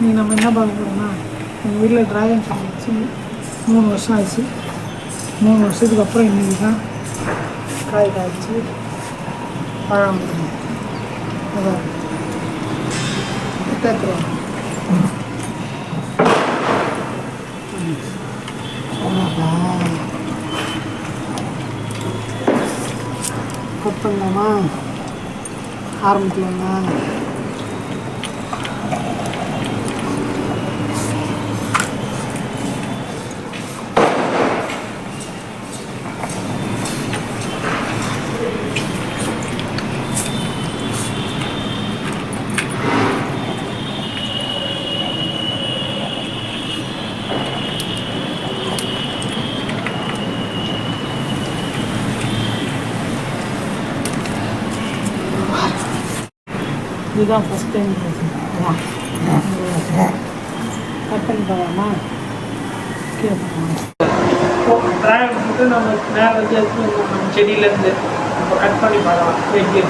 நீ நம்ம என்ன பார்க்க போகிறோம்னா எங்கள் வீட்டில் ட்ராகன் ஃப்ரூட் வச்சு மூணு வருஷம் ஆச்சு. மூணு வருஷத்துக்கு அப்புறம் இன்றைக்கி தான் காய் காய்ச்சி பழம் அதான். தேத்துருவோம் கட் பண்ணலாமா ஆரம்பிக்கலாமா இதுதான் ஃபஸ்ட் டைம் கட் பண்ணி பார்க்கலாமா? கீழே ட்ராகன் நம்ம மேலே வந்து நம்ம செடியிலேருந்து. நம்ம கட் பண்ணி பார்க்கலாம். எப்படி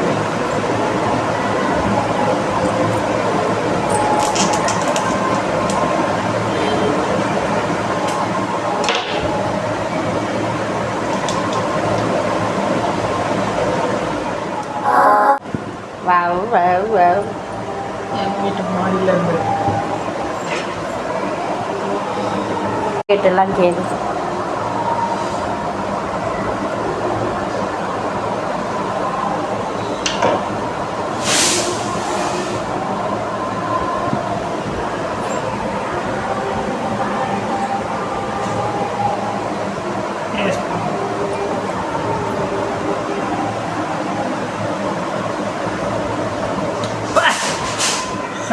எங்கள் வீட்டு மாடியிலேருந்து கேட்டெல்லாம் கேது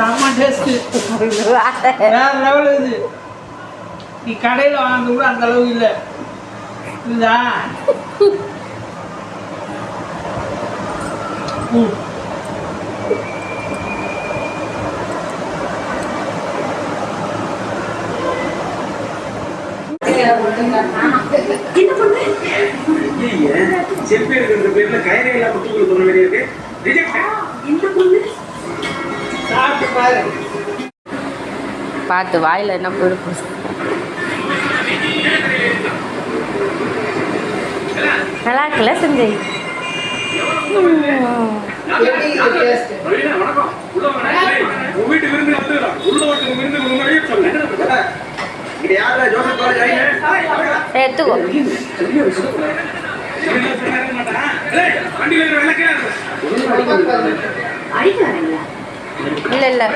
செம்ம டேஸ்ட்டு வேற லெவல் இது நீ கடையில் வாங்குறது கூட அந்த அளவு இல்லை. ம். செல்ஃபி எடுக்கிற பேர்ல கயிறு எல்லாம் குட்டிகள் சொன்ன மாதிரி இருக்கு. ரிஜெக்ட். சாப்பிட்டு பாரு பார்த்து வாயில் என்ன போயிருக்கு நல்லா இருக்குல்ல செஞ்சு? எப்படி இது டேஸ்ட் ரவீனா, வணக்கம் உள்ள வாங்க. ஏய், உன் வீட்டு விருந்து வந்துடலாம் உள்ள ஒருத்தர் விருந்து முன்னாடியே சொன்னேன் இது யாரா ஜோசப் காலேஜ் ஆயிங்க எடுத்துக்கோ வண்டியில் இருக்கிற விளக்கே இல்லை இல்லை